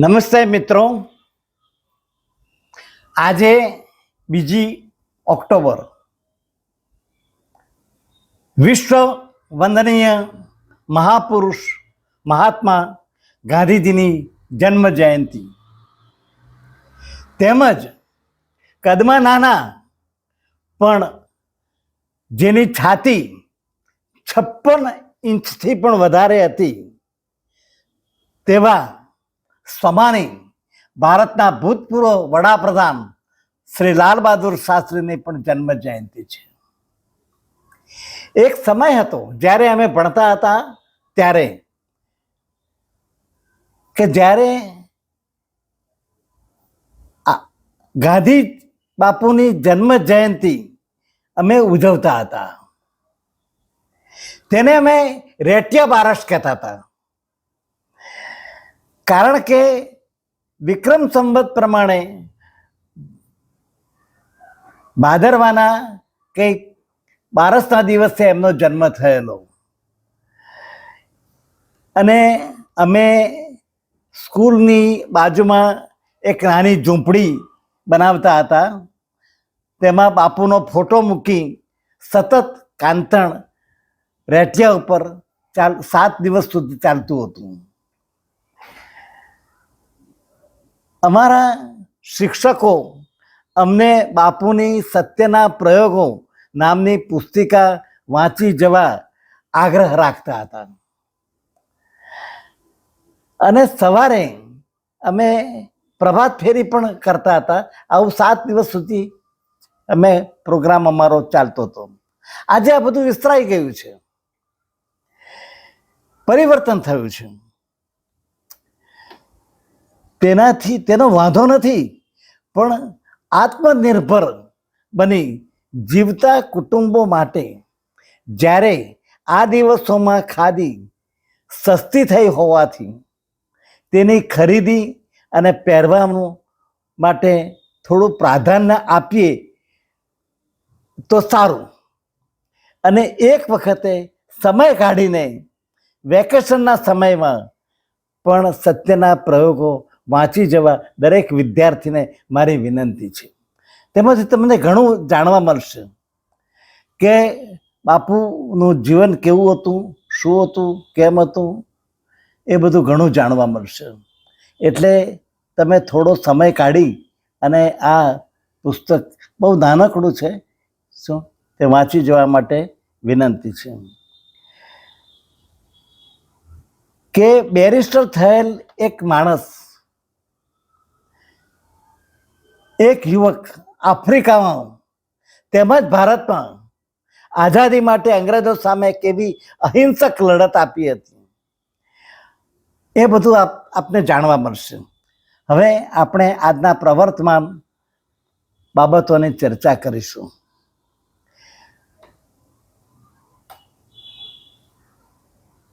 નમસ્તે મિત્રો. આજે બીજી ઓક્ટોબર. વિશ્વ વંદનીય મહાપુરુષ મહાત્મા ગાંધીજીની જન્મ જયંતિ. તેમજ કદમાં નાના પણ જેની છાતી છપ્પન ઇંચથી પણ વધારે હતી. તેવા સ્વમાની ભારતના ભૂતપૂર્વ વડાપ્રધાન શ્રી લાલ બહાદુર શાસ્ત્રીની પણ જન્મ જયંતિ છે. એક સમય હતો જ્યારે અમે ભણતા હતા ત્યારે કે જ્યારે ગાંધી બાપુની જન્મ જયંતિ અમે ઉજવતા હતા. તેને અમે રેટિયા બારસ કહેતા હતા. કારણ કે વિક્રમ સંવત પ્રમાણે ભાદરવાના કંઈક બારસના દિવસે એમનો જન્મ થયેલો. અને અમે સ્કૂલની બાજુમાં એક નાની ઝૂંપડી બનાવતા હતા. તેમાં બાપુનો ફોટો મૂકી સતત કાંતણ રેટિયા ઉપર ચાલ સાત દિવસ સુધી ચાલતું હતું. અમારા શિક્ષકો અમને બાપુની સત્યના પ્રયોગો નામની પુસ્તિકા વાંચી જવા આગ્રહ રાખતા હતા. અને સવારે અમે પ્રભાત ફેરી પણ કરતા હતા. આવું સાત દિવસ સુધી અમે પ્રોગ્રામ અમારો ચાલતો હતો. આજે આ બધું વિસ્તરાઈ ગયું છે. પરિવર્તન થયું છે. તેનાથી, તેનો વાંધો નથી. પણ આત્મનિર્ભર બની જીવતા કુટુંબો માટે જ્યારે આ દિવસોમાં ખાદી સસ્તી થઈ હોવાથી તેની ખરીદી અને પહેરવાનું માટે થોડું પ્રાધાન્ય આપીએ તો સારું. અને એક વખતે સમય કાઢીને વેકેશનના સમયમાં પણ સત્યના પ્રયોગો વાંચી જવા દરેક વિદ્યાર્થીને મારી વિનંતી છે. તેમજ તમને ઘણું જાણવા મળશે કે બાપુનું જીવન કેવું હતું, શું હતું, કેમ હતું, એ બધું ઘણું જાણવા મળશે. એટલે તમે થોડો સમય કાઢી અને આ પુસ્તક બહુ નાનકડું છે, શું? તે વાંચી જવા માટે વિનંતી છે. કે બેરિસ્ટર થયેલ એક માણસ એક યુવક આફ્રિકામાં તેમજ ભારતમાં આઝાદી માટે અંગ્રેજો સામે કેવી અહિંસક લડત આપી હતી. એ બધું આપ, આપને જાણવા મળશે. હવે આપણે આજના પ્રવર્તમાન બાબતોની ચર્ચા કરીશું.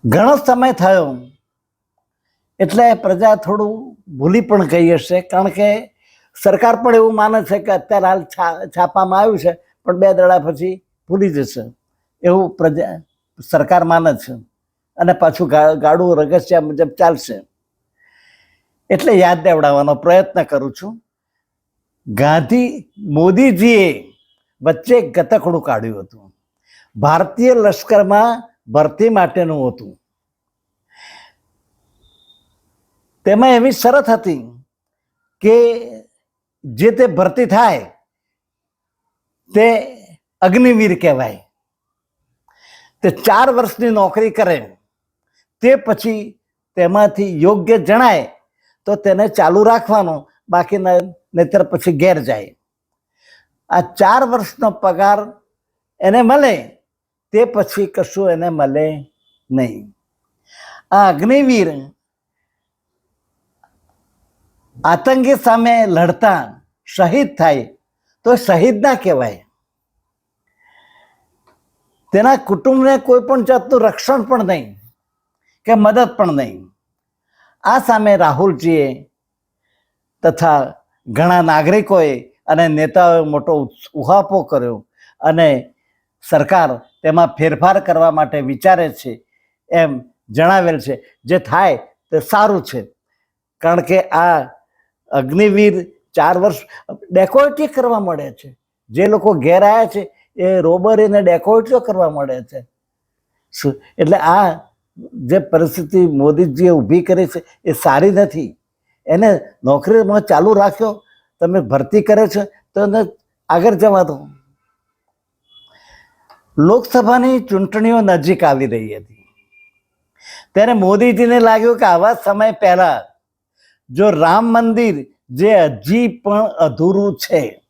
ઘણો સમય થયો. એટલે પ્રજા થોડું ભૂલી પણ ગઈ હશે, કારણ કે સરકાર પણ એવું માને છે કે અત્યારે હાલ છાપામાં આવ્યું છે, પણ બે દડા પછી ભૂલી જશે. એવું પ્રજા, સરકાર માને છે. અને પાછું ગાડું રગસ્યા મુજબ ચાલશે. એટલે યાદ દેવડાવવાનો પ્રયત્ન કરું છું. ગાંધી મોદીજીએ વચ્ચે ગતકડું કાઢ્યું હતું. ભારતીય લશ્કરમાં ભરતી માટેનું હતું. તેમાં એવી શરત હતી કે જે તે ભરતી થાય, તે અગ્નિવીર કહેવાય. તે ચાર વર્ષની નોકરી કરે, તે પછી તેમાંથી યોગ્ય જણાય, તો તેને ચાલુ રાખવાનું, બાકી નેતર પછી ઘેર જાય. આ ચાર વર્ષનો પગાર એને મળે, તે પછી કશું એને મળે નહીં. આ અગ્નિવીર આતંકી સામે લડતા શહીદ થાય તો શહીદ ના કહેવાય. તેના કુટુંબને કોઈ પણ જાતનું રક્ષણ પણ નહીં કે મદદ પણ નહીં. આ સામે રાહુલજીએ તથા ઘણા નાગરિકોએ અને નેતાઓએ મોટો ઉહાપો કર્યો અને સરકાર તેમાં ફેરફાર કરવા માટે વિચારે છે એમ જણાવેલ છે. જે થાય તે સારું છે. કારણ કે આ અગ્નિવીર ચાર વર્ષ ડેકોરેટી કરવા મળે છે. જે લોકો ઘેર આવ્યા છે, એ રોબરીને ડેકોરેટીઓ કરવા મળે છે. એટલે આ જે પરિસ્થિતિ મોદીજીએ ઊભી કરી છે, એ સારી નથી. એને નોકરીમાં ચાલુ રાખ્યો, તમે ભરતી કરે છે, તો એને આગળ જવા દો. લોકસભાની ચૂંટણીઓ નજીક આવી રહી હતી. ત્યારે મોદીજીને લાગ્યું કે આવા સમય પહેલા જો રામ મંદિર જે હજી પણ અધૂરું છે,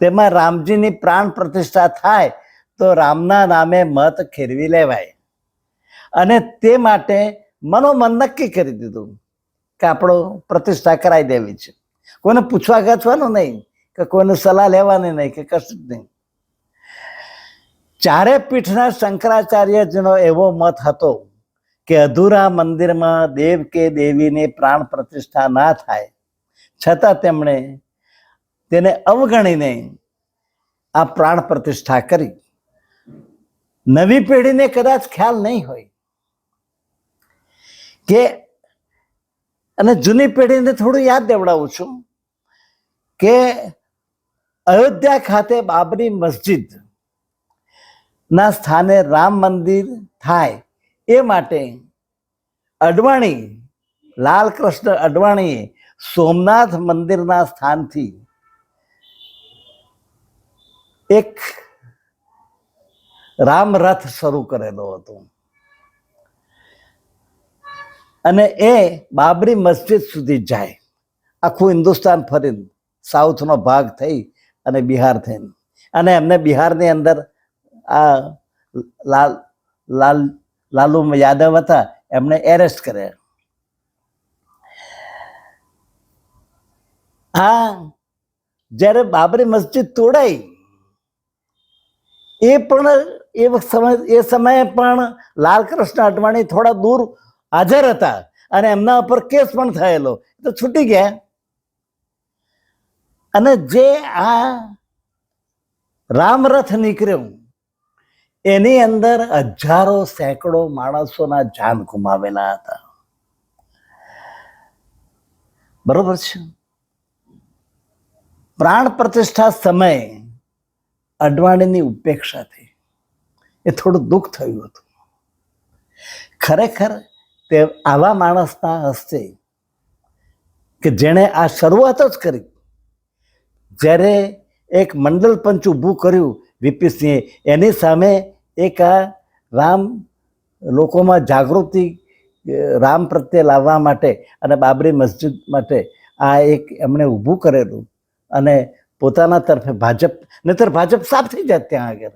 તેમાં રામજીની પ્રાણ પ્રતિષ્ઠા થાય, તો રામના નામે મત ખેરવી લેવાય. અને તે માટે મનોમન નક્કી કરી દીધું કે આપણો પ્રતિષ્ઠા કરાવી દેવી છે. કોઈને પૂછવા ગાંચવાનું નહીં, કે કોઈને સલાહ લેવાની નહીં, કે કશું જ નહીં. ચારે પીઠના શંકરાચાર્યજીનો એવો મત હતો કે અધૂરા મંદિરમાં દેવ કે દેવીને પ્રાણ પ્રતિષ્ઠા ના થાય. છતાં તેમણે તેને અવગણીને આ પ્રાણ પ્રતિષ્ઠા કરી. નવી પેઢીને કદાચ ખ્યાલ નહીં હોય. કે અને જૂની પેઢીને થોડું યાદ દેવડાવું છું કે અયોધ્યા ખાતે બાબરી મસ્જિદ ના સ્થાને રામ મંદિર થાય એ માટે અડવાણી, લાલકૃષ્ણ અડવાણીએ સોમનાથ મંદિરના સ્થાનથી એક રામ રથ શરૂ કરેલો હતો. અને એ બાબરી મસ્જિદ સુધી જાય. આખું હિન્દુસ્તાન ફરીને સાઉથનો ભાગ થઈ અને બિહાર થઈને. અને એમને બિહારની અંદર આ લાલ લાલ લાલુ યાદવ હતા એમને એરેસ્ટ કર્યા. હા, જ્યારે બાબરી મસ્જિદ તોડાઈ, એ પણ, એ સમય, એ સમયે પણ લાલકૃષ્ણ અડવાણી થોડા દૂર હાજર હતા અને એમના ઉપર કેસ પણ થયેલો તો છૂટી ગયા. અને જે આ રામરથ નીકળ્યો એની અંદર હજારો સેંકડો માણસોના જાન ગુમાવેલા હતા. બરોબર છે? પ્રાણ પ્રતિષ્ઠા સમયે અડવાણીની ઉપેક્ષા થઈ. એ થોડું દુઃખ થયું હતું. ખરેખર તે આવા માણસના હસ્તે કે જેણે આ શરૂઆત જ કરી. જ્યારે એક મંડળ પંચ ઊભું કર્યું વીપી સિંહે એની સામે એક આ રામ લોકોમાં જાગૃતિ રામ પ્રત્યે લાવવા માટે અને બાબરી મસ્જિદ માટે આ એક એમણે ઊભું કરેલું અને પોતાના તરફે ભાજપ, નહીતર ભાજપ સાફ થઈ જાય ત્યાં આગળ.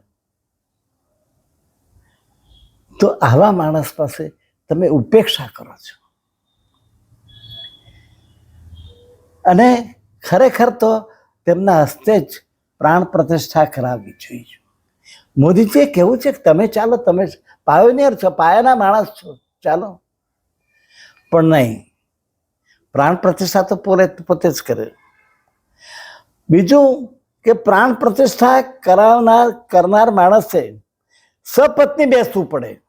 તો આવા માણસ પાસે તમે ઉપેક્ષા કરો છો. અને ખરેખર તો તેમના હસ્તે જ પ્રાણ પ્રતિષ્ઠા કરાવવી જોઈએ. મોદીજીએ કેવું છે કે તમે ચાલો, તમે પાયોનિયર છો, પાયાના માણસ છો, ચાલો. પણ નહીં. પ્રાણ પ્રતિષ્ઠા તો પોતે પોતે જ કરે. બીજું કે પ્રાણ પ્રતિષ્ઠા કરાવનાર, કરનાર માણસે સપત્ની બેસવું પડે.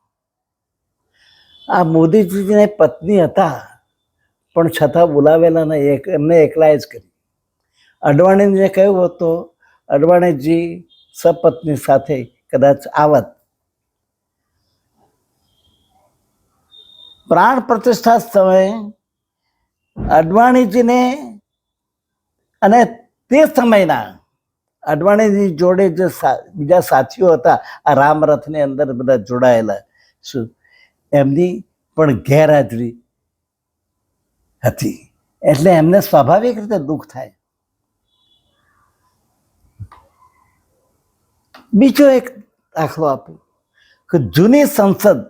આ મોદીજીને પત્ની હતા, પણ છતાં બોલાવેલા નહીં એમને એકલાએ જ કરી. અડવાણીને કહ્યું હતું, અડવાણીજી સપત્ની સાથે કદાચ આવત. પ્રાણ પ્રતિષ્ઠા સમયે અડવાણીજીને અને તે સમયના અડવાણીજી જોડે જે બીજા સાથીઓ હતા, આ રામરથની અંદર બધા જોડાયેલા શું એમની પણ ગેરહાજરી હતી. એટલે એમને સ્વાભાવિક રીતે દુઃખ થાય. બીજો એક દાખલો આપું કે જૂની સંસદ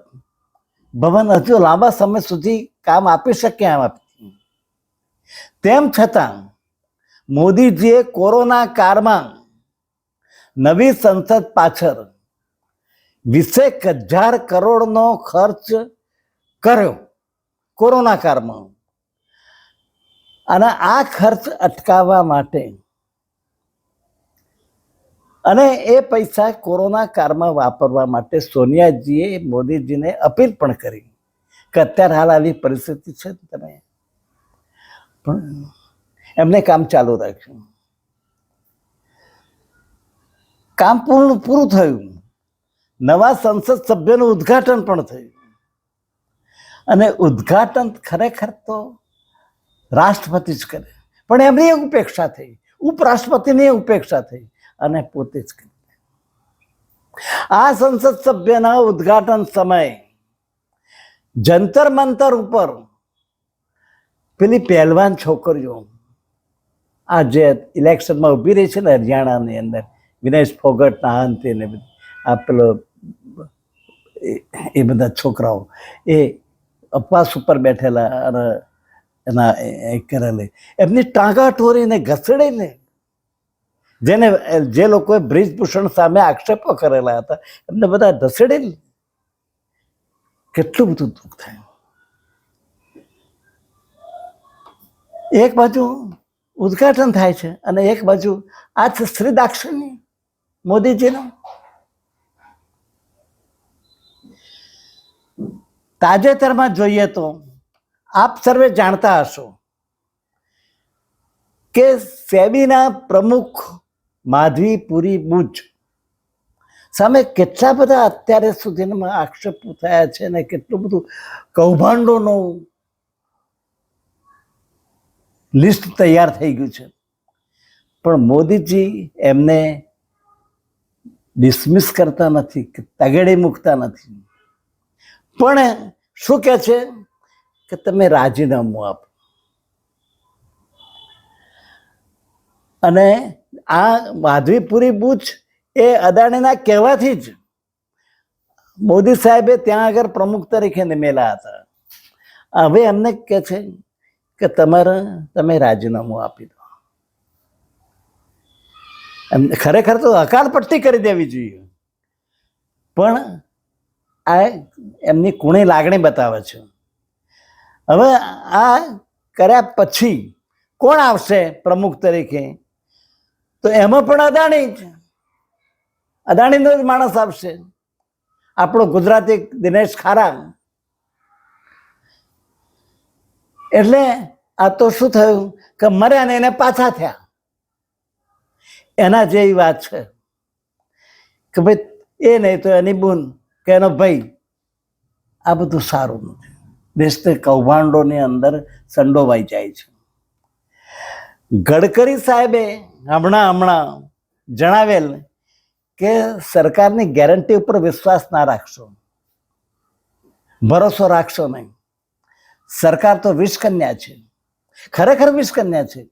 ભવન હજુ લાંબા સમય સુધી કામ આપી શકે એમ તેમ છતાં મોદીજીએ કોરોના કાળમાં નવી સંસદ પાછળ વીસેક હજાર કરોડનો ખર્ચ કર્યો કોરોના કાળમાં. અને આ ખર્ચ અટકાવવા માટે અને એ પૈસા કોરોના કાળમાં વાપરવા માટે સોનિયાજીએ, મોદીજીને અપીલ પણ કરી કે અત્યારે હાલ આવી પરિસ્થિતિ છે તમે. પણ એમને કામ ચાલુ રાખ્યું. કામ પૂર્ણ પૂરું થયું. નવા સંસદ સભ્યનું ઉદ્ઘાટન પણ થયું. અને ઉદ્ઘાટન ખરેખર તો રાષ્ટ્રપતિ જ કરે. પણ એમની ઉપેક્ષા થઈ. ઉપરાષ્ટ્રપતિની ઉપેક્ષા થઈ. અને પોતે જ આ સંસદ સભ્યના ઉદ્ઘાટન સમયે જંતર મંતર ઉપર પેલી પહેલવાન છોકરીઓ આ જે ઇલેક્શનમાં ઊભી રહી છે ને હરિયાણાની અંદર, વિનેશ ફોગટના અંતે ને આ પેલો એ- બધા છોકરાઓ, એ અપવાસ ઉપર બેઠેલા અને એના એ કરેલી. એમની ટાંગા ટોરીને ઘસડીને જેને, જે લોકોએ બ્રિજભૂષણ સામે આક્ષેપો કરેલા હતા, એમને બધા ઘસડેલી કેટલું બધું દુઃખ થાય. એક બાજુ ઉદ્ઘાટન થાય છે અને એક બાજુ આ છે શ્રી દાક્ષિણી મોદીજીનું. તાજેતરમાં જોઈએ તો આપ સર્વે જાણતા હશો કે સેબીના પ્રમુખ માધવી પુરી બુચ સામે કેટલા બધા અત્યારે સુધીમાં આક્ષેપો થયા છે ને કેટલું બધું કૌભાંડોનું લિસ્ટ તૈયાર થઈ ગયું છે. પણ મોદીજી એમને ડિસમિસ કરતા નથી કે તગેડી મૂકતા નથી. પણ શું કહે છે કે તમે રાજીનામું આપો. અને આ માધવીપુરી બુચ એ અદાણીના કહેવાથી જ મોદી સાહેબે ત્યાં આગળ પ્રમુખ તરીકે નિમેલા હતા. હવે એમને કહે છે કે તમારે, તમે રાજીનામું આપી દો. એમને ખરેખર તો અકાલ પટ્ટી કરી દેવી જોઈએ. પણ આ એમની કુણી લાગણી બતાવે છે. હવે આ કર્યા પછી કોણ આવશે પ્રમુખ તરીકે? તો એમાં પણ અદાણી જ અદાણીનો જ માણસ આવશે. આપણો ગુજરાતી દિનેશ ખારા એટલે આ તો શું થયું? કે મર્યા ને એને પાછા થયા. એના જેવી વાત છે. કે ભાઈ એ નહીં તો એની બૂન કે એનો ભાઈ. આ બધું સારું નથી. દેશને કૌભાંડોની અંદર સંડોવાઈ જાય છે. ગડકરી સાહેબે હમણાં હમણાં જણાવેલ કે સરકારની ગેરંટી ઉપર વિશ્વાસ ના રાખશો. ભરોસો રાખશો નહીં. સરકાર તો વિષકન્યા છે. ખરેખર વિષકન્યા છે.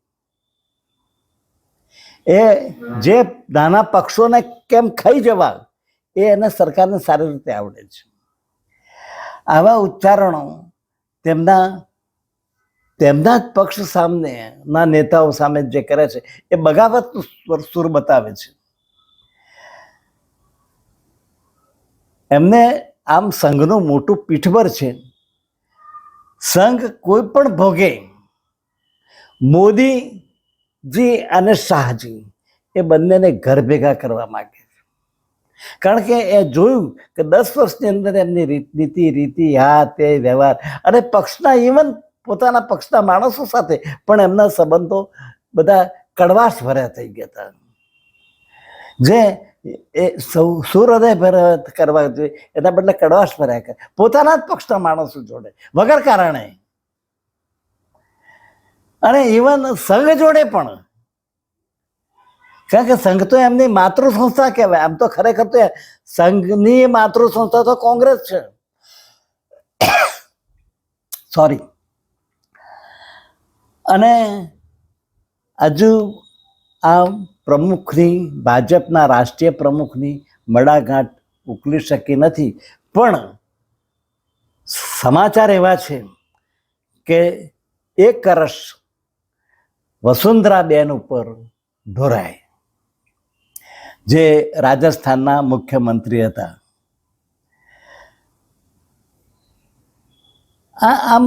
એ જે નાના પક્ષોને કેમ ખાઈ જવા એ એને સરકારને સારી રીતે આવડે છે. આવા ઉચ્ચારણો તેમના તેમના જ પક્ષ સામે ના નેતાઓ સામે જે કરે છે, એ બગાવતનું સુર સુર બતાવે છે. એમને આમ સંઘનું મોટું પીઠભર છે. સંઘ કોઈ પણ ભોગે, મોદીજી અને શાહજી એ બંનેને ઘર ભેગા કરવા માગે છે. કારણ કે એ જોયું કે દસ વર્ષની અંદર એમની રીત નીતિ રીતિ હા તે વ્યવહાર અને પક્ષના ઇવન પોતાના પક્ષના માણસો સાથે પણ એમના સંબંધો બધા કડવાશ ભર્યા થઈ ગયા હતા. જે એ સૌ સુહૃદય ભર્યા કરવા જોઈએ, એના બદલે કડવાશ ભર્યા કરે. પોતાના જ પક્ષના માણસો જોડે, વગર કારણે. અને ઇવન સંઘ જોડે પણ. કારણ કે સંઘ તો એમની માતૃ સંસ્થા કહેવાય. આમ તો ખરેખર તો સંઘની માતૃ સંસ્થા તો કોંગ્રેસ છે. સોરી અને હજુ આ પ્રમુખની, ભાજપના રાષ્ટ્રીય પ્રમુખની મડાગાંઠ ઉકલી શકી નથી. પણ સમાચાર એવા છે કે એક કરસ વસુંધરાબેન ઉપર ઢોરાય, જે રાજસ્થાનના મુખ્યમંત્રી હતા. આ આમ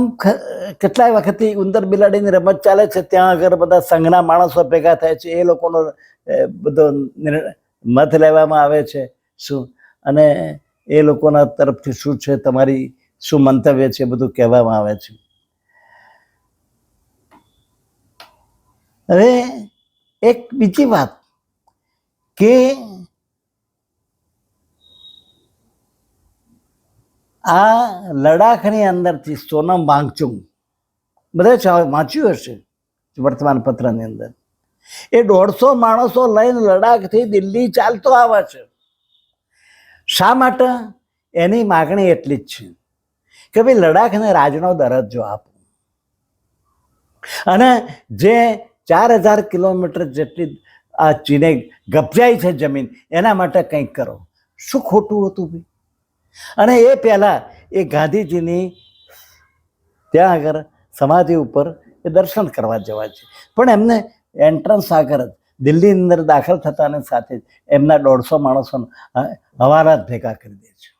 કેટલાય વખતથી ઉંદર બિલાડીની રમત ચાલે છે, ત્યાં આગળ બધા સંઘના માણસો ભેગા થાય છે, એ લોકોનો બધો મત લેવામાં આવે છે, શું? અને એ લોકોના તરફથી શું છે, તમારી શું મંતવ્ય છે બધું કહેવામાં આવે છે. હવે એક બીજી વાત કે આ લડાખની અંદરથી સોનમ વાંગચુંગ. બધા વાંચ્યું હશે વર્તમાન પત્રની અંદર. એ દોઢસો માણસો લઈને લડાખથી દિલ્હી ચાલતો આવે છે. શા માટે? એની માગણી એટલી જ છે કે ભાઈ લડાખને રાજનો દરજ્જો આપો. અને જે ચાર હજાર કિલોમીટર જેટલી આ ચીને ગપજાઈ છે જમીન, એના માટે કંઈક કરો. શું ખોટું હતું ભાઈ? અને એ પહેલાં એ ગાંધીજીની ત્યાં આગળ સમાધિ ઉપર એ દર્શન કરવા જવા છે. પણ એમને એન્ટ્રન્સ આગળ જ, દિલ્હીની અંદર દાખલ થતાની સાથે જ એમના દોઢસો માણસોને હ- હવાલા જ ભેગા કરી દે છે.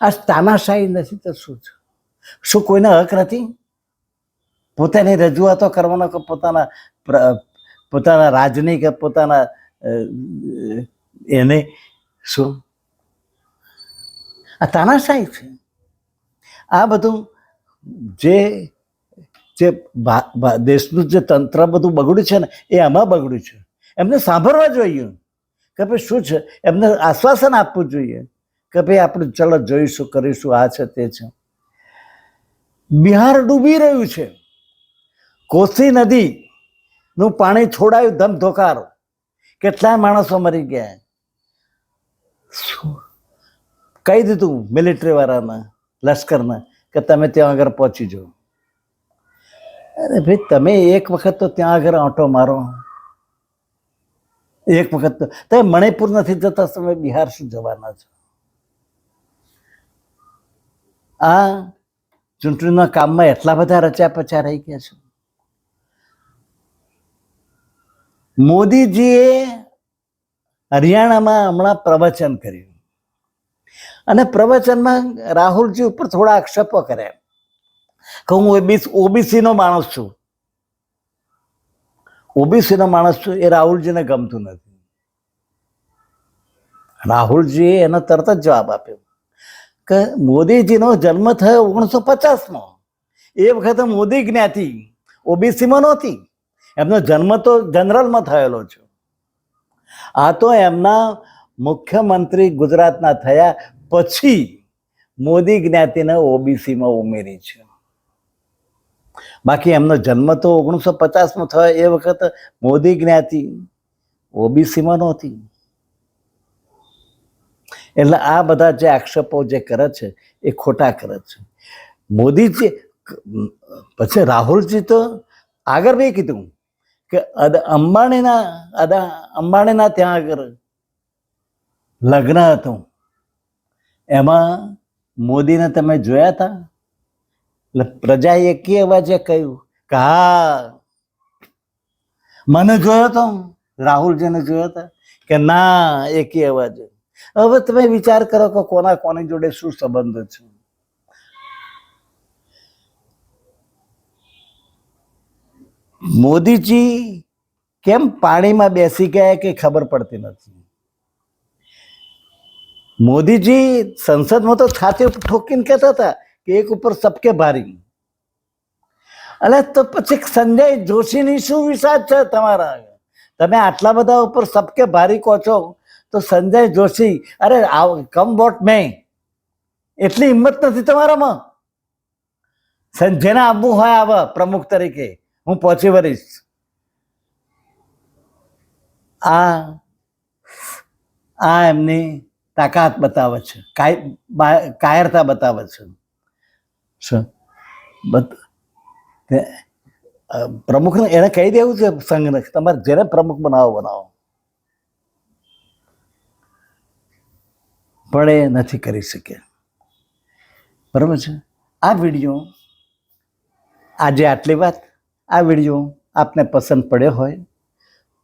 આ તાનાશાહી નથી તો શું છે? શું કોઈને હક નથી? પોતાની રજૂઆતો કરવાનો કે પોતાના પોતાના રાજની કે પોતાના એને શું? આ તાનાશાહી છે. આ બધું જે જે દેશનું જે તંત્ર બધું બગડ્યું છે ને, એ આમાં બગડ્યું છે. એમને સાંભળવા જોઈએ. કે ભાઈ શું છે? એમને આશ્વાસન આપવું જોઈએ. કે ભાઈ આપણે ચલો જોઈશું, કરીશું, આ છે, તે છે. બિહાર ડૂબી રહ્યું છે. કોસી નદીનું પાણી છોડાયું ધમધોકારો. કેટલા માણસો મરી ગયા? કહી દીધું મિલિટરી વાળાના, લશ્કરના, કે તમે ત્યાં આગળ પહોંચી જાઓ. અરે ભાઈ, તમે એક વખત તો ત્યાં આગળ આંટો મારો. એક વખત તો, તમે મણિપુર નથી જતા, તમે બિહાર શું જવાના છો? આ ચૂંટણીના કામમાં એટલા બધા રચ્યા પચ્યા રહી ગયા છે? મોદીજીએ હરિયાણામાં હમણાં પ્રવચન કર્યું. અને પ્રવચનમાં રાહુલજી ઉપર થોડા આક્ષેપો કર્યા કે હું ઓબીસી, ઓબીસીનો માણસ છું. ઓબીસીનો માણસ છું એ રાહુલજીને ગમતું નથી. રાહુલજીએ એનો તરત જ જવાબ આપ્યો કે મોદીજીનો જન્મ થયો ઓગણીસો પચાસમાં. એ વખતે મોદી જ્ઞાતિ ઓબીસીમાં નહોતી. એમનો જન્મ તો જનરલમાં થયેલો છે. આ તો એમના મુખ્યમંત્રી ગુજરાતના થયા પછી મોદી જ્ઞાતિને ઓબીસીમાં ઉમેરી છે. બાકી એમનો જન્મ તો ઓગણીસો પચાસમાં થયો, એ વખત મોદી જ્ઞાતિ ઓબીસીમાં નહોતી. એટલે આ બધા જે આક્ષેપો જે કરે છે, એ ખોટા કરે છે. મોદીજી, પછી રાહુલજી તો આગળ બી કીધું કે અંબાણીના, અદા અંબાણીના ત્યાં આગળ લગ્ન હતું. એમાં મોદીને તમે જોયા હતા એટલે પ્રજાએ એકી અવાજે કહ્યું કે, હા, મને જોયો તો રાહુલજીને જોયો હતા કે, ના, એકી અવાજે હવે તમે વિચાર કરો કે કોના કોની જોડે શું સંબંધ છે? મોદીજી કેમ પાણીમાં બેસી ગયા કે ખબર પડતી નથી? મોદીજી સંસદમાં તો છાતી ઉપર ઠોકીને કહેતા હતા કે એક ઉપર સબકે ભારી અલે તો પછી સંજય જોશીની શું વિષાદ છે તમારા તમે આટલા બધા ઉપર સબકે ભારી કહો છો તો સંજય જોશી અરે કમ વોટ મેં એટલી હિંમત નથી તમારામાં સં- જેને આવવું હોય આવે પ્રમુખ તરીકે હું પહોંચી વળીશ આ આ એમની તાકાત બતાવે છે કાય કાયરતા બતાવે છે. પ્રમુખને એને કહી દેવું છે સંઘને તમારે જેને પ્રમુખ બનાવો બનાવો. પણ એ નથી કરી શક્યા બરાબર છે? આ વીડિયો આજે આટલી વાત. આ વીડિયો આપને પસંદ પડ્યો હોય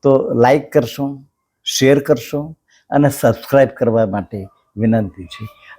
તો લાઈક કરશો શેર કરશો. અને સબસ્ક્રાઈબ કરવા માટે વિનંતી છે.